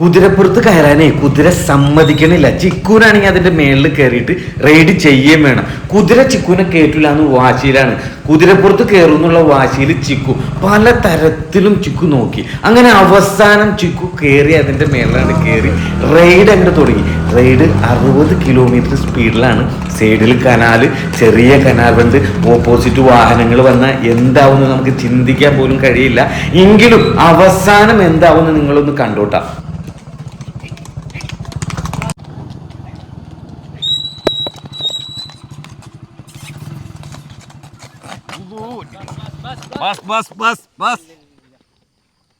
കുതിരപ്പുറത്ത് കയറാനേ കുതിര സമ്മതിക്കണില്ല. ചിക്കൂനാണെങ്കിൽ അതിന്റെ മേളിൽ കയറിയിട്ട് റെയ്ഡ് ചെയ്യുകയും വേണം. കുതിര ചിക്കൂനെ കേട്ടില്ല എന്ന് വാശിയിലാണ്. കുതിരപ്പുറത്ത് കയറും എന്നുള്ള വാശിയിൽ ചിക്കു പല തരത്തിലും ചിക്കു നോക്കി. അങ്ങനെ അവസാനം ചിക്കു കയറി അതിന്റെ മേളിലാണ് കയറി റെയ്ഡ് അങ്ങനെ തുടങ്ങി. റെയ്ഡ് അറുപത് കിലോമീറ്റർ സ്പീഡിലാണ് സൈഡിൽ കനാല് ചെറിയ കനാൽ കൊണ്ട് ഓപ്പോസിറ്റ് വാഹനങ്ങൾ വന്നാൽ എന്താവുമെന്ന് നമുക്ക് ചിന്തിക്കാൻ പോലും കഴിയില്ല. എങ്കിലും അവസാനം എന്താവുമെന്ന് നിങ്ങളൊന്ന് കണ്ടോട്ടാ.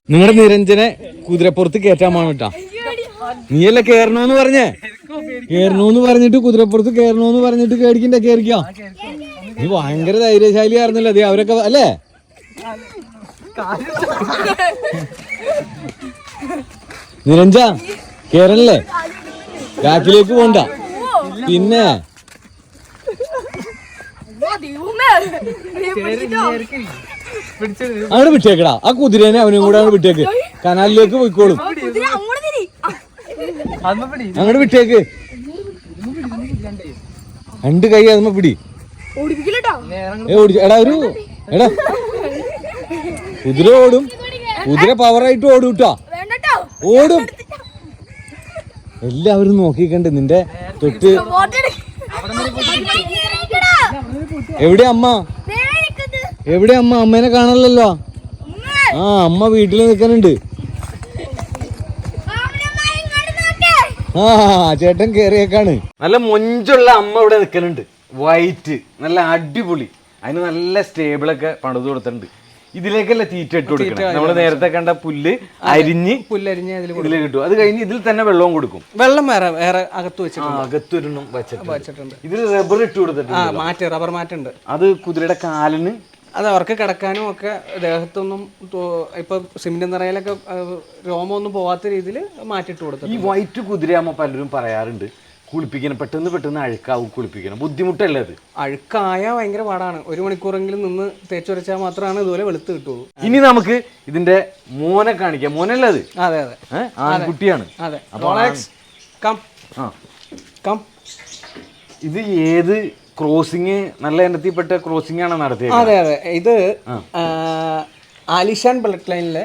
നിങ്ങളുടെ നിരഞ്ജനെ കുതിരപ്പുറത്ത് കേറ്റാൻ കേട്ടാ നീയല്ലേ കേറണോന്ന് പറഞ്ഞേ? കേറണോന്ന് പറഞ്ഞിട്ട് കുതിരപ്പുറത്ത് കേറണോന്ന് പറഞ്ഞിട്ട് കേടിക്കണ്ട കേറിക്കാം. നീ ഭയങ്കര ധൈര്യശാലി ആയിരുന്നല്ലോ അതെ അവരൊക്കെ അല്ലേ? നിരഞ്ജ കേറണല്ലേ? ബാക്കിലേക്ക് പോണ്ട. പിന്നെ അവിടെ വിട്ടേക്കടാ. ആ കുതിരേനെ അവനും കൂടെ അങ്ങനെ വിട്ടേക്ക്. കനാലിലേക്ക് പോയിക്കോളും. അങ്ങോട്ട് വിട്ടേക്ക്. രണ്ട് കൈ അതുമ്പോ പിടി. എടാ ഒരു എടാ. കുതിര ഓടും. കുതിര പവറായിട്ട് ഓടും കേട്ടോ ഓടും. എല്ലാവരും നോക്കിക്കണ്ട് നിന്റെ തൊട്ട്. എവിടെ അമ്മ? എവിടെ അമ്മ? അമ്മേനെ കാണാനല്ലോ ആ അമ്മ വീട്ടിൽ നിൽക്കാനുണ്ട് ആ ചേട്ടൻ കേറിയേക്കാണ്. നല്ല മൊഞ്ചുള്ള അമ്മ ഇവിടെ നിൽക്കുന്നുണ്ട്. വൈറ്റ് നല്ല അടിപൊളി. അതിന് നല്ല സ്റ്റേബിളൊക്കെ പണിത് കൊടുത്തിട്ടുണ്ട്. ഇതിലേക്കല്ല തീറ്റ ഇട്ട് കൊടുക്കണം? നമ്മൾ നേരത്തെ കണ്ട പുല്ല് അരിഞ്ഞ് പുല്ലരിഞ്ഞ് ഇതിൽ കിട്ടും അത് കഴിഞ്ഞ് ഇതിൽ തന്നെ വെള്ളവും കൊടുക്കും. വെള്ളം വേറെ വേറെ അകത്ത് വെച്ചിട്ടുണ്ട്. അകത്തൊരെണ്ണം വെച്ചിട്ടുണ്ട്. വെച്ചിട്ടുണ്ട്. ഇതിൽ റബ്ബർ ഇട്ട് കൊടുത്തിട്ടുണ്ട് മാറ്റ് റബ്ബർ മാറ്റുണ്ട്. അത് കുതിരയുടെ കാലിന് അത് അവർക്ക് കിടക്കാനും ഒക്കെ ദേഹത്തൊന്നും ഇപ്പൊ സിമെന്റ് നിറയിലൊക്കെ രോമമൊന്നും പോവാത്ത രീതിയിൽ മാറ്റിട്ട് കൊടുത്തു ഈ വൈറ്റ് കുതിരയാകുമ്പോൾ പലരും പറയാറുണ്ട് കുളിപ്പിക്കണം പെട്ടെന്ന് പെട്ടെന്ന് അഴുക്കാവും കുളിപ്പിക്കണം. ബുദ്ധിമുട്ടല്ലേ അത്? അഴുക്കായ ഭയങ്കര പാടാണ്. ഒരു മണിക്കൂറെങ്കിലും നിന്ന് തേച്ചുരച്ചാൽ മാത്രമാണ് ഇതുപോലെ വെളുത്ത് കിട്ടുള്ളൂ. ഇനി നമുക്ക് ഇതിന്റെ മോനെ കാണിക്കാം. മോനല്ലേ അത്? അതെ അതെ? ആൺകുട്ടിയാണ്. അതെ കം കം ഇത് ഏത് ക്രോസിങ് നല്ല ഇനത്തിൽപ്പെട്ട ക്രോസിംഗ് ആണ് നടത്തിയത് അതെ അതെ. ഇത് ആലിഷാൻ ബ്ലഡ് ലൈനിലെ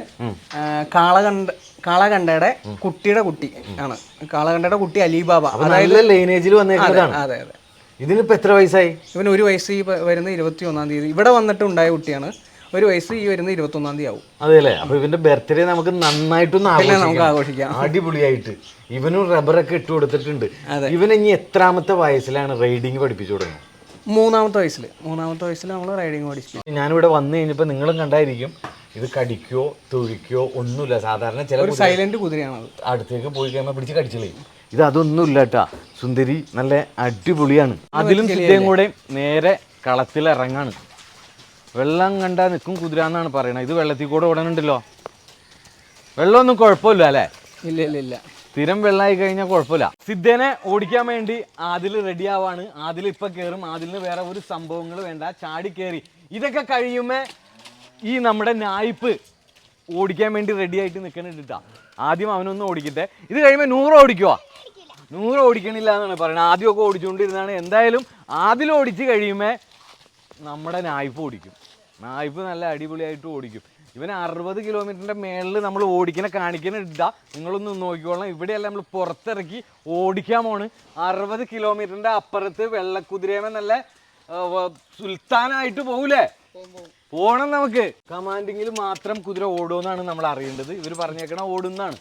കാളകണ്ട കാളകണ്ടയുടെ കുട്ടിയുടെ കുട്ടി ആണ്. കാളകണ്ടയുടെ കുട്ടി അലിബാബ. അതായത് ലൈനേജിൽ വന്നേക്കുന്നതാണ് അതെ അതെ ഇതിനിപ്പോ എത്ര വയസ്സായി? ഇവന് ഒരു വയസ്സ് വരുന്ന ഇരുപത്തി ഒന്നാം തീയതി. ഇവിടെ വന്നിട്ട് ഉണ്ടായ കുട്ടിയാണ്. ഒരു വയസ്സ് ഈ വരുന്ന ഇരുപത്തി ഒന്നാം തീയതി ആവും. അതെല്ലേ അപ്പൊ ഇവന്റെ ബർത്ത്ഡേ നമുക്ക് നന്നായിട്ടൊന്ന് നമുക്ക് ആഘോഷിക്കാം. അടിപൊളിയായിട്ട്. ഇവനും റബ്ബറൊക്കെ ഇട്ട് കൊടുത്തിട്ടുണ്ട്. ഇവൻ ഇനി എത്രാമത്തെ വയസ്സിലാണ് റൈഡിങ് പഠിപ്പിച്ചു തുടങ്ങുന്നത് മൂന്നാമത്തെ വയസ്സിൽ മൂന്നാമത്തെ വയസ്സിൽ നമ്മൾ റൈഡിങ് പഠിച്ചു ഞാനിവിടെ വന്നു കഴിഞ്ഞപ്പോൾ നിങ്ങളും കണ്ടായിരിക്കും. ഇത് കടിക്കോ തൊഴിക്കോ ഒന്നുമില്ല. സാധാരണ ചില സൈലന്റ് കുതിരയാണ് അടുത്തേക്ക് പോയി കഴിയുമ്പോൾ പിടിച്ച് കടിച്ചില്ലേ ഇത് അതൊന്നുമില്ല കേട്ടാ സുന്ദരി നല്ല അടിപൊളിയാണ്. അതിലും സിദ്ധയും കൂടെ നേരെ കളത്തിൽ ഇറങ്ങാണ് വെള്ളം കണ്ടാൽ നിൽക്കും കുതിര എന്നാണ് പറയണത്. ഇത് വെള്ളത്തിൽ കൂടെ ഓടണുണ്ടല്ലോ. വെള്ളമൊന്നും കുഴപ്പമില്ല അല്ലേ? ഇല്ല ഇല്ല ഇല്ല. സ്ഥിരം വെള്ളമായി കഴിഞ്ഞാൽ കുഴപ്പമില്ല. സിദ്ധേനെ ഓടിക്കാൻ വേണ്ടി ആദിൽ റെഡി ആവാണ്. ആദിൽ ഇപ്പൊ കയറും ആദിലിന് വേറെ ഒരു സംഭവങ്ങൾ വേണ്ട. ചാടി കയറി ഇതൊക്കെ കഴിയുമ്പോ ഈ നമ്മുടെ നായിപ്പ് ഓടിക്കാൻ വേണ്ടി റെഡി ആയിട്ട് നിൽക്കണിട്ടാ ആദ്യം അവനൊന്നും ഓടിക്കട്ടെ. ഇത് കഴിയുമ്പോൾ നൂറ് ഓടിക്കുവാ? നൂറ് ഓടിക്കണില്ല എന്നാണ് പറയുന്നത് ആദ്യമൊക്കെ ഓടിച്ചുകൊണ്ടിരുന്നാണ് എന്തായാലും ആദിൽ ഓടിച്ച് കഴിയുമ്പോൾ നമ്മുടെ നായ്പ് ഓടിക്കും. നായ്പ് നല്ല അടിപൊളിയായിട്ട് ഓടിക്കും. ഇവൻ അറുപത് കിലോമീറ്ററിന്റെ മേളിൽ നമ്മൾ ഓടിക്കണ കാണിക്കണ ഇട്ടാ നിങ്ങളൊന്ന് നോക്കിക്കോളണം. ഇവിടെയല്ല നമ്മൾ പുറത്തിറക്കി ഓടിക്കാൻ പോണ്. അറുപത് കിലോമീറ്ററിന്റെ അപ്പുറത്ത് വെള്ളക്കുതിരേമ നല്ല സുൽത്താനായിട്ട് പോകൂലേ പോണം നമുക്ക്. കമാൻഡിങ്ങിൽ മാത്രം കുതിര ഓടുമെന്നാണ് നമ്മൾ അറിയേണ്ടത്. ഇവർ പറഞ്ഞേക്കണ ഓടുന്നതാണ്.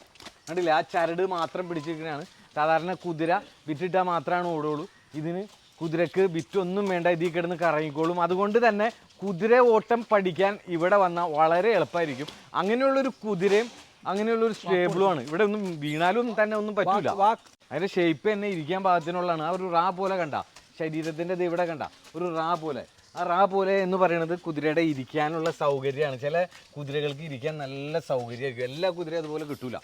കണ്ടില്ല? ആ ചരട് മാത്രം പിടിച്ചിരിക്കുന്നതാണ് സാധാരണ കുതിര വിറ്റിട്ടാൽ മാത്രമാണ് ഓടുള്ളൂ. ഇതിന് കുതിരക്ക് വിറ്റൊന്നും വേണ്ട. ഇതിൽ കിടന്ന് കറങ്ങിക്കോളും. അതുകൊണ്ട് തന്നെ കുതിര ഓട്ടം പഠിക്കാൻ ഇവിടെ വന്നാൽ വളരെ എളുപ്പമായിരിക്കും അങ്ങനെയുള്ളൊരു കുതിരയും അങ്ങനെയുള്ളൊരു സ്റ്റേബിളുമാണ് ഇവിടെ ഒന്നും വീണാലും തന്നെ ഒന്നും പറ്റൂല. അതിന്റെ ഷേപ്പ് തന്നെ ഇരിക്കാൻ പാകത്തിനുള്ളതാണ്. ആ ഒരു റാ പോലെ കണ്ട. ശരീരത്തിന്റെ ഇത് ഇവിടെ കണ്ട. ഒരു റാ പോലെ. ആ റാ പോലെ എന്ന് പറയുന്നത് കുതിരയുടെ ഇരിക്കാനുള്ള സൗകര്യമാണ്. ചില കുതിരകൾക്ക് ഇരിക്കാൻ നല്ല സൗകര്യമായിരിക്കും. എല്ലാ കുതിരയും അതുപോലെ കിട്ടൂല.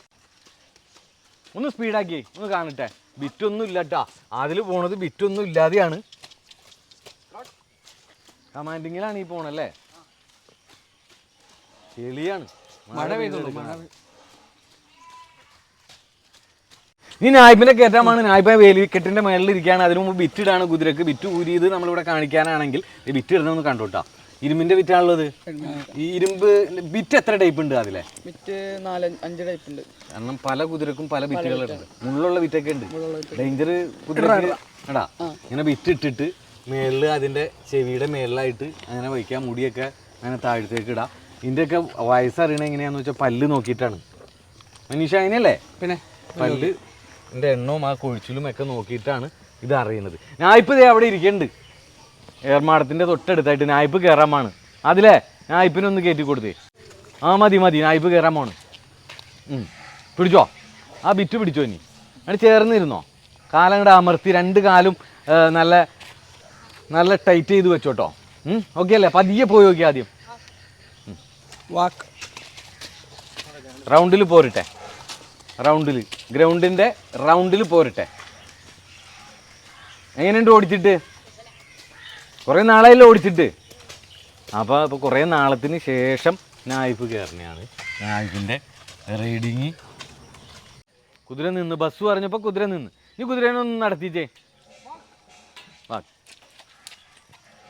ഒന്ന് സ്പീഡാക്കി ഒന്ന് കാണട്ടെ. ബിറ്റൊന്നും ഇല്ല കേട്ടാ അതിൽ പോണത് ബിറ്റൊന്നും ഇല്ലാതെയാണ്. കമാൻഡിങ്ങിലാണ് ഈ പോണല്ലേ ചെളിയാണ്. മഴ പെയ്തുള്ളൂ മഴ ഇനി നായ്പിന്റെ കയറ്റമാണ്. നായ്പ വേലിക്കെട്ടിന്റെ മേളിൽ ഇരിക്കുകയാണ്. അതിനു മുമ്പ് ബിറ്റിടാണ് കുതിരക്ക്. ബിറ്റ് ഊരിയത് നമ്മളിവിടെ കാണിക്കാനാണെങ്കിൽ. വിറ്റ് ബിറ്റ് ഇടണമെന്ന് കണ്ടുട്ടാ ഇരുമ്പിന്റെ വിറ്റാണുള്ളത്. ഈ ഇരുമ്പ് ബിറ്റ് എത്ര ടൈപ്പ് ഉണ്ട് അതിലെ? ബിറ്റ് നാല് അഞ്ച് ടൈപ്പ് ഉണ്ട്. കാരണം പല കുതിരക്കും പല ബിറ്റുകളുണ്ട് മുള്ളുള്ള ബിറ്റൊക്കെ ഉണ്ട്. ഡേഞ്ചർ എടാ ഇങ്ങനെ ബിറ്റ് ഇട്ടിട്ട് മേളിൽ അതിന്റെ ചെവിയുടെ മേളിലായിട്ട് അങ്ങനെ വയ്ക്കാം. മുടിയൊക്കെ അങ്ങനെ താഴത്തേക്ക് ഇടാം. ഇതിന്റെയൊക്കെ വയസ്സറിയണ എങ്ങനെയാണെന്ന് വെച്ചാൽ പല്ല് നോക്കിയിട്ടാണ്. മനീഷ അതിനല്ലേ പിന്നെ പല്ല് എന്റെ എണ്ണവും ആ കൊഴിച്ചിലും ഒക്കെ നോക്കിയിട്ടാണ് ഇത് അറിയുന്നത്. ഞായിപ്പ് ഇതേ അവിടെ ഇരിക്കുന്നുണ്ട് ഏർമാടത്തിന്റെ തൊട്ടടുത്തായിട്ട് ഞായിപ്പ് കയറാൻ പോണ് അതിലേ ഞായിപ്പിനൊന്ന് കയറ്റി കൊടുത്തേ. ആ മതി മതി ഞായിപ്പ് കയറാൻ പോണ്. പിടിച്ചോ? ആ ബിറ്റ് പിടിച്ചോ ഇനി? അങ്ങനെ ചേർന്നിരുന്നോ? കാലം കൂടെ അമർത്തി രണ്ട് കാലും നല്ല നല്ല ടൈറ്റ് ചെയ്ത് വെച്ചോട്ടോ. ഓക്കെ അല്ലേ? പതിയെ പോയി നോക്കി ആദ്യം. വാക്ക്. റൗണ്ടിൽ പോരട്ടെ. റൗണ്ടിൽ ഗ്രൗണ്ടിന്റെ റൗണ്ടിൽ പോരട്ടെ. എങ്ങനെയുണ്ട് ഓടിച്ചിട്ട്? കുറേ നാളായില്ല ഓടിച്ചിട്ട്. അപ്പോൾ ഇപ്പോൾ കുറേ നാളത്തിന് ശേഷം നായ്പ് കയറണയാണ് നായ്പിന്റെ റൈഡിങ് കുതിര നിന്ന്. ബസ് പറഞ്ഞപ്പോൾ കുതിര നിന്ന്. നീ ഒന്ന് നടത്തിച്ചേ വാ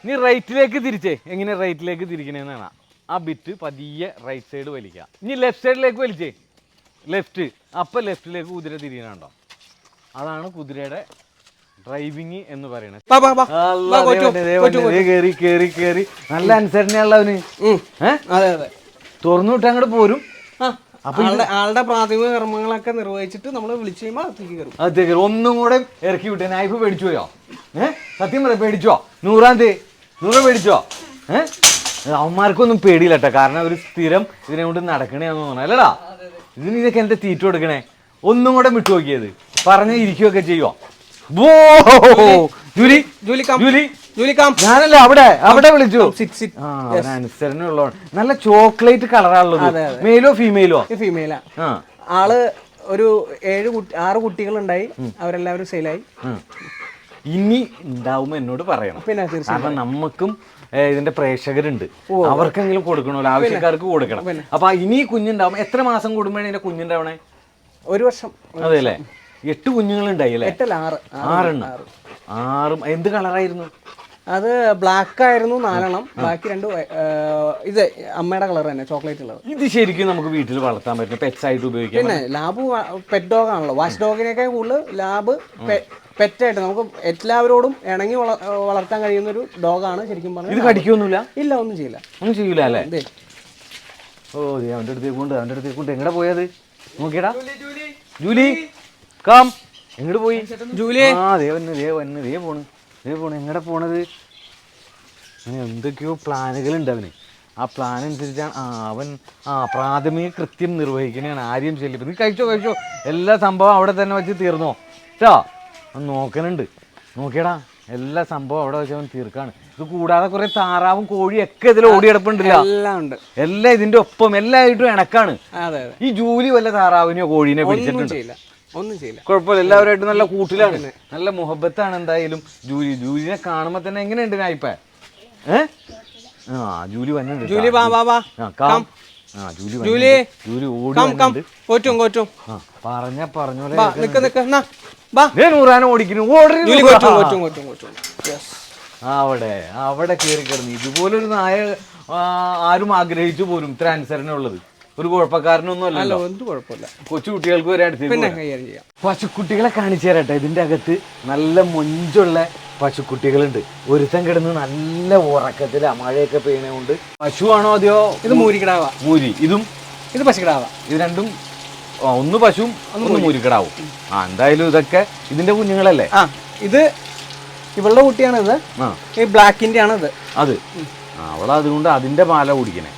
നീ റൈറ്റിലേക്ക് തിരിച്ചേ. എങ്ങനെ റൈറ്റിലേക്ക് തിരിക്കണേന്നാണ്. ആ ബിറ്റ് പതിയെ റൈറ്റ് സൈഡ് വലിക്കുക. ഇനി ലെഫ്റ്റ് സൈഡിലേക്ക് വലിച്ചേ. ലെഫ്റ്റ് അപ്പം ലെഫ്റ്റിലേക്ക് കുതിര തിരിയണുണ്ടോ? അതാണ് കുതിരയുടെ ഡ്രൈവിങ് എന്ന് പറയുന്നത്. കേറി കേറി കേറി. നല്ല അനുസരണയുള്ളവന് തുറന്നു വിട്ട് അങ്ങോട്ട് പോരും. അപ്പൊ ആളുടെ പ്രാഥമിക കർമ്മങ്ങളൊക്കെ നിർവഹിച്ചിട്ട് നമ്മൾ വിളിച്ചു കഴിയുമ്പോൾ അകത്തേക്ക് കയറും. അതെ ഒന്നും കൂടെ ഇറക്കി വിട്ടേ. നായ്പ് പേടിച്ചു പോയോ? ഏഹ് സത്യം പറയാം പേടിച്ചോ? നൂറാം തീയതി. നൂറ് പേടിച്ചോ? ഏ? അവന്മാർക്കൊന്നും പേടിയില്ല കേട്ടോ കാരണം ഒരു സ്ഥിരം ഇതിനെ കൊണ്ട് നടക്കണേന്ന് തോന്നണം അല്ലടാ ഇതിന് ഇതൊക്കെ എന്താ തീറ്റ കൊടുക്കണേ? ഒന്നും കൂടെ വിട്ടു നോക്കിയത്. പറഞ്ഞ ഇരിക്കുകയൊക്കെ ചെയ്യുവോ? ഞാനല്ല അവിടെ? അവിടെ വിളിച്ചു. അവന് നല്ല ചോക്ലേറ്റ് കളറാണുള്ളത്. മെയിലോ ഫീമെയിലോ ഫീമെയിലാ ആൾ ഒരു ഏഴ് കുട്ടി ആറ് കുട്ടികളുണ്ടായി. അവരെല്ലാവരും സെയിലായി. ഇനി ഉണ്ടാവുമ്പോ എന്നോട് പറയണം. പിന്നെ കാരണം നമുക്കും ഇതിന്റെ പ്രേക്ഷകരുണ്ട്. അവർക്കെങ്കിലും കൊടുക്കണമല്ലോ ആവശ്യക്കാർക്ക് കൊടുക്കണം. അപ്പൊ ഇനി കുഞ്ഞുണ്ടാവും എത്ര മാസം കൂടുമ്പോഴാണ് ഇതിന്റെ കുഞ്ഞുണ്ടാവണേ? ഒരു വർഷം. അതെ അല്ലേ എട്ട് കുഞ്ഞുങ്ങളുണ്ടായി അല്ലേ? എട്ടല്ല ആറ്. ആറെണ്ണം. ആറും. എന്ത് കളറായിരുന്നു? അത് ബ്ലാക്ക് ആയിരുന്നു നാലെണ്ണം. ബാക്കി രണ്ട് ഇത് അമ്മയുടെ കളർ തന്നെ ചോക്ലേറ്റ് കളർ. ഇത് ശരിക്കും നമുക്ക് വീട്ടിൽ വളർത്താൻ പറ്റും പെറ്റ്സ് ആയിട്ട് ഉപയോഗിക്കാം. പിന്നെ ലാബ് പെറ്റ് ഡോഗ് ആണല്ലോ. വാഷ് ഡോഗിനേക്കാൾ കൂടുതൽ ലാബ് പെറ്റായിട്ട് നമുക്ക് എല്ലാവരോടും ഇണങ്ങി വള- വളർത്താൻ കഴിയുന്ന ഒരു ഡോഗാണ് ശരിക്കും ഇത് പറഞ്ഞാൽ കടിക്കൊന്നുമില്ല? ഇല്ല ഒന്നും ചെയ്യില്ല. ഒന്നും ചെയ്യൂല അല്ലേ. ഓ ദേ അവന്റെ അടുത്തേക്ക് കൊണ്ട് അവന്റെ അടുത്തേക്ക് കൊണ്ട്. എങ്ങടെ പോയത്? നോക്കിയടാ. Julie come. എങ്ങോട്ട് പോയി? ജൂലി. ആ ദേ വന്ന് ദേ വന്ന് ദേ പോണ്. ദേ പോണ്. എങ്ങടെ പോണത്? അങ്ങനെ എന്തൊക്കെയോ പ്ലാനുകളുണ്ട് അവന്. ആ പ്ലാൻ അനുസരിച്ചാണ് ആ അവൻ ആ പ്രാഥമിക കൃത്യം നിർവഹിക്കുന്നതാണ് ആര്യം ചെല്ലിപ്പോ നീ കഴിച്ചോ കഴിച്ചോ. എല്ലാ സംഭവം അവിടെ തന്നെ വെച്ച് തീർന്നോ. കേട്ടോ അവൻ നോക്കണുണ്ട്. നോക്കിയടാ എല്ലാ സംഭവം അവിടെ വെച്ചവൻ അവൻ തീർക്കാണ്. ഇത് കൂടാതെ കുറെ താറാവും കോഴിയും ഒക്കെ ഇതിൽ ഓടിയെടുപ്പുണ്ടല്ലോ. എല്ലാം ഉണ്ട്. എല്ലാം ഇതിന്റെ ഒപ്പം എല്ലായിട്ടും ഇണക്കാണ് അതെ അതെ. ഈ ജൂലി വല്ല താറാവിനെയോ കോഴിനെ പിടിച്ചിട്ടുണ്ട്. ചെയ്യില്ല. ഒന്നും ചെയ്യില്ല. കുഴപ്പമില്ല എല്ലാവരുമായിട്ട് നല്ല കൂട്ടിലാണ്. നല്ല മുഹബത്താണ് എന്തായാലും ജൂലി. ജൂലിനെ കാണുമ്പോ തന്നെ എങ്ങനെയുണ്ട് നായിപ്പ? ഏ? ആ ജൂലി വന്നിട്ടുണ്ട് ജൂലി വാ വാ വാ. ആ, കാം. ആ ജൂലി ജൂലി. ജൂലി ഓടി കം കം. വന്നിട്ടുണ്ട്. കോറ്റും കോറ്റും ആ പറഞ്ഞ പറഞ്ഞ പോലെ നിക്ക് നിക്ക്. എന്നാ. നൂറാനെ ഓടിക്കുന്നു. അവിടെ അവിടെ കയറി കിടന്നു ഇതുപോലൊരു നായ ആരും ആഗ്രഹിച്ചു പോലും ഇത്ര അനുസരണമുള്ളത് ഒരു കുഴപ്പക്കാരനൊന്നും അല്ലല്ലോ. എന്ത് കുഴപ്പമില്ല. കൊച്ചു കുട്ടികൾക്ക് വരെ അടുത്ത് പശുക്കുട്ടികളെ കാണിച്ചു തരട്ടെ. ഇതിന്റെ അകത്ത് നല്ല മൊഞ്ചുള്ള പശുക്കുട്ടികളുണ്ട്. ഒരുത്തം കിടന്ന് നല്ല ഉറക്കത്തില. മഴയൊക്കെ പെയ്യണ കൊണ്ട് പശുവാണോ അതെയോ? ഇത് മൂരിക്കിടാവാ. മൂരി. ഇതും ഇത് പശുക്കിടാവാ. ഇത് രണ്ടും ഒന്ന് പശുവും ഒന്ന് മുരുക്കടാവും ആ എന്തായാലും ഇതൊക്കെ ഇതിന്റെ കുഞ്ഞുങ്ങളല്ലേ? ആ ഇത് ഇവളുടെ കുട്ടിയാണ് ഇത് ഈ ബ്ലാക്കിന്റെ ആണ് ഇത് അത് അവൾ അതുകൊണ്ട് അതിന്റെ പാല കുടിക്കണേ.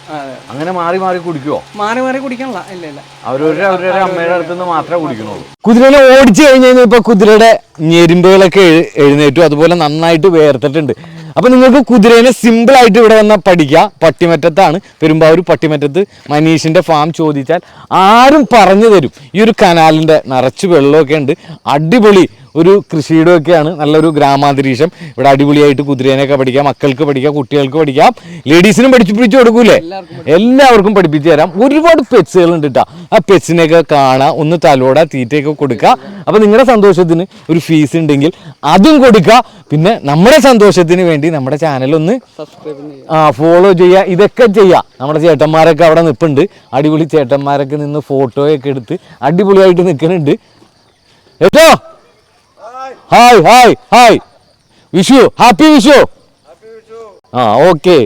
അങ്ങനെ മാറി മാറി കുടിക്കുവോ? മാറി മാറി കുടിക്കണല്ല. ഇല്ല ഇല്ല. അവരവരുടെ അവരവരുടെ അമ്മയുടെ അടുത്ത് നിന്ന് മാത്രമേ കുടിക്കണുള്ളൂ. കുതിരനെ ഓടിച്ചു കഴിഞ്ഞ് കഴിഞ്ഞാൽ ഇപ്പൊ കുതിരയുടെ ഞെരുമ്പുകളൊക്കെ എഴുന്നേറ്റു. അതുപോലെ നന്നായിട്ട് വേർത്തിട്ടുണ്ട്. അപ്പൊ നിങ്ങൾക്ക് കുതിരേനെ സിമ്പിൾ ആയിട്ട് ഇവിടെ വന്നാൽ പഠിക്കുക പട്ടിമറ്റത്താണ്. പെരുമ്പാവൂർ പട്ടിമറ്റത്ത് മനീഷിന്റെ ഫാം ചോദിച്ചാൽ ആരും പറഞ്ഞു തരും. ഈ ഒരു കനാലിന്റെ നിറച്ച് വെള്ളമൊക്കെ ഉണ്ട്. അടിപൊളി ഒരു കൃഷിയുടെ ഒക്കെയാണ് നല്ലൊരു ഗ്രാമാന്തരീക്ഷം. ഇവിടെ അടിപൊളിയായിട്ട് കുതിരേനെയൊക്കെ പഠിക്കാം മക്കൾക്ക് പഠിക്കാം കുട്ടികൾക്ക് പഠിക്കാം. ലേഡീസിനും പഠിപ്പിച്ചു കൊടുക്കൂലേ? എല്ലാവർക്കും പഠിപ്പിച്ചു തരാം. ഒരുപാട് പെറ്റ്സുകൾ ഉണ്ട് കേട്ടോ ആ പെറ്റ്സിനെയൊക്കെ കാണാം ഒന്ന് തലോട തീറ്റയൊക്കെ കൊടുക്കുക അപ്പോൾ നിങ്ങളുടെ സന്തോഷത്തിന് ഒരു ഫീസ് ഉണ്ടെങ്കിൽ അതും കൊടുക്കുക പിന്നെ നമ്മുടെ സന്തോഷത്തിന് വേണ്ടി നമ്മുടെ ചാനലൊന്ന് ഒന്ന് സബ്സ്ക്രൈബ് ആ ഫോളോ ചെയ്യുക. ഇതൊക്കെ ചെയ്യുക നമ്മുടെ ചേട്ടന്മാരൊക്കെ അവിടെ നിൽപ്പുണ്ട് അടിപൊളി ചേട്ടന്മാരൊക്കെ നിന്ന് ഫോട്ടോയൊക്കെ എടുത്ത് അടിപൊളിയായിട്ട് നിൽക്കുന്നുണ്ട് കേട്ടോ hi hi hi Vishu happy Vishu ആ ഓക്കെ